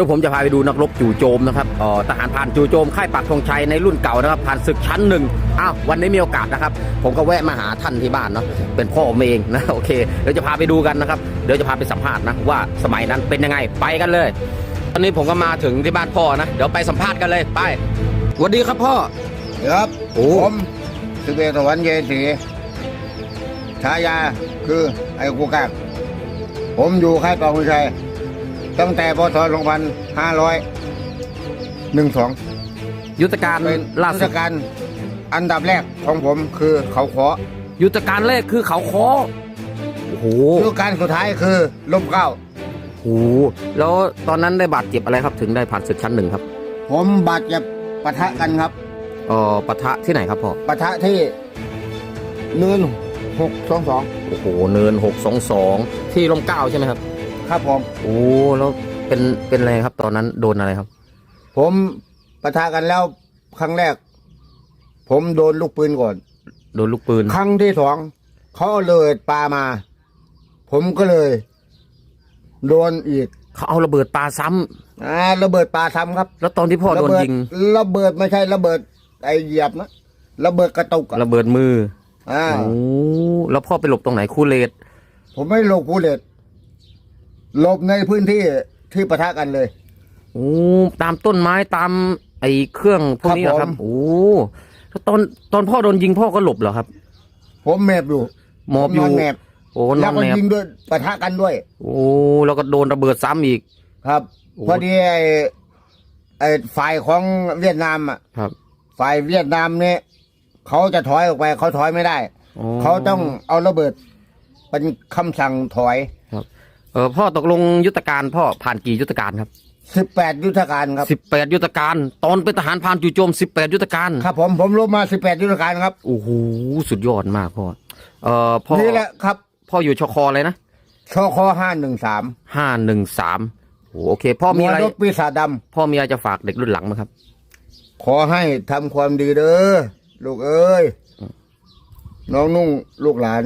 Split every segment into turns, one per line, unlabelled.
ดี๋ยวผมจะพาไปดูนักรบจู่โจมนะครับเอ่อทหารผ่านจู่โจมค่ายปักธงชัยในรุ่นเก่านะครับผ่านศึกชั้นหนึ่งอ้าววันนี้มีโอกาสนะครับ ผมก็แวะมาหาท่านที่บ้านเนาะเป็นพ่อผมเองนะโอเคเดี๋ยวจะพาไปดูกันนะครับเดี๋ยวจะพาไปสัมภาษณ์นะว่าสมัยนั้นเป็นยังไงไปกันเลย ตอนนี้ผมก็มาถึงที่บ้านพ่อนะเดี๋ยวไปสัมภาษณ์กันเลยไปสวัสดีครับพ่อ
ครับ
โอ้
ผมสิบเอกสวรรค์เยสีฉายาคือไอ้กูกากผมอยู่ค่ายปองคุณชัย ตั้งแต่พศ2512
ยุทธการ
เป็น
ล่า
รา
สุ
ช
ด
การอันดับแรกของผมคือเขาขอ
ยุทธการแรกคือเขาคอโอ้โห
ยุทธการสุดท้ายคือลมเกล้า
โอ้โหแล้วตอนนั้นได้บาดเจ็บอะไรครับถึงได้ผ่านศึกชั้นหนึ่งครับ
ผมบาดเจ็บปะทะกันครับ
เอ่อปะทะที่ไหนครับพ่อ
ปะทะที่เนินหกสองสอง
โอ้โหเนินหกสองสองที่ลมเกล้าใช่ไหมครับ
ครับผม
โอ้แล้วเป็นเป็นอะไรครับ ตอนนั้นโดนอะไรครับ
ผมปะทะกันแล้วครั้งแรก ผมโดนลูกปืนก่อน
โดนลูกปืน
ครั้งที่สองเขาเลยปลามา ผมก็เลย โดนอีก
เขาเอาระเบิดปาซ้ำ
อ่าระเบิดปลาทำครับ
แล้วตอนที่พ่อโดน
ระเบิด
ยิง
ระเบิดไม่ใช่ระเบิดไอเหยียบนะระเบิดกระตุกอะ
ระเบิดมือ
อ่า
โอ้แล้วพ่อไปหลบตรงไหนคูเลต
ผมไม่หลบกูเลต หลบในพื้นที่ที่ปะทะกันเลย
โอ้ตามต้นไม้ตามไอ้เครื่องพวกนี้เหรอค
ครั
รับบ
ผม
โอ้แล้วตอนตอนพ่อโดนยิงพ่อก็หลบเหรอครับ
ผมแมบอยู่
หมอบอยู่
นนแมบ
โอ้น
แล้
อ
วนก็
แนบ
ยิงด้วยปะทะกันด้วย
โอ้แล้วก็โดนระเบิดซ้ำอีก
ครับ
โอ้
พอดีไอไอฝ่ายของเวียดนามอะ
ครับ
ฝ่ายเวียดนามเนี่ยเขาจะถอยออกไปเขาถอยไม่ได้
อ๋อ
เขาต้องเอาระเบิด เป็นคำสั่งถอย
ครับเออพ่อตกลงยุทธการพ่อผ่านกี่ยุทธการครับ
สิบแปดยุทธการครับ
สิบแปดยุทธการ ตอนเป็นทหารผ่านจู่โจมสิบแปดยุทธการ
ครับผมผมรู้มาสิบแปดยุทธการครับ
โอ้โหสุดยอดมากพ่อเออพ่อ
นี่แหละครับ
พ่ออยู่ชคอเลยนะ
ชคห้าหนึ่งสาม
ห้าหนึ่งสามโอเค พ่อมีอะไร
รถปีศาจด
พ่อมีอะไรจะฝากเด็กรุ่นหลังไหมครับำ
ขอให้ทำความดีเด้อลูกเอ้ยน้องนุ่งลูกหลาน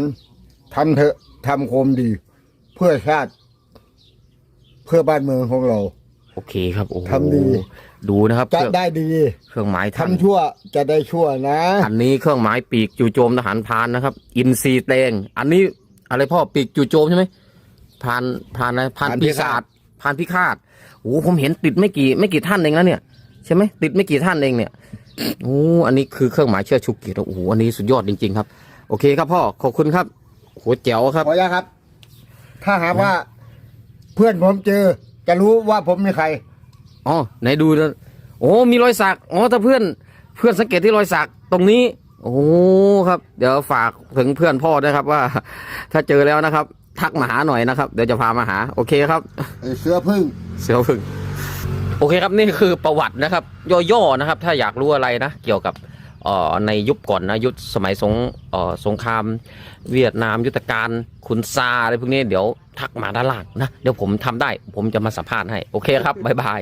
ทำเถอะทำความดี เพื่อชาติ เพื่อบ้านเมืองของเรา
โอเคครับโอ้โห
ทำดี
ดูนะครับ
จะ
เครื่อง
ได้ดี
เครื่องหมาย
ทำ
ท่าน
ชั่วจะได้ชั่วนะ
อันนี้เครื่องหมายปีกจู่โจมทหารพรานนะครับ อินซีเตงอันนี้อะไรพ่อปีกจู่โจมใช่ไหมพรานพรานอะไรพราน
พรานพิ
ปี
ฆาต
ศาจพรานพิฆาตโอ้ผมเห็นติดไม่กี่ไม่กี่ท่านเองนะเนี่ยใช่ไหมติดไม่กี่ท่านเองเนี่ยโอ้อันนี้คือเครื่องหมายเชื่อชูเกียรติโอ้โหอันนี้สุดยอดจริง ๆ ครับ โอเคครับพ่อขอบคุณครับโอ้โหแจ๋วครับ
ขออนุญาตครับ ถ้าหากว่า เพื่อนผมเจอ จะรู้ว่าผมเป็นใคร
อ๋อไหนดูนะโอ้มีรอยสักอ๋อถ้าเพื่อนเพื่อนสังเกตที่รอยสักตรงนี้ โอ้ครับ เดี๋ยวฝากถึงเพื่อนพ่อด้วยครับว่า ถ้าเจอแล้วนะครับ ทักมาหาหน่อยนะครับ เดี๋ยวจะพามาหา โอเคครับ
ไอ้เสือพึ่ง
เสือพึ่งโอเคครับนี่คือประวัตินะครับย่อๆนะครับ ถ้าอยากรู้อะไรนะ เกี่ยวกับเอ่อในยุคก่อนนะยุคสมัยสงเอ่อสงคราม เวียดนามยุทธการขุนซาอะไรพวกนี้เดี๋ยว ทักมาด้านล่างนะ เดี๋ยวผมทำได้ ผมจะมาสัมภาษณ์ให้ โอเคครับ บ๊ายบาย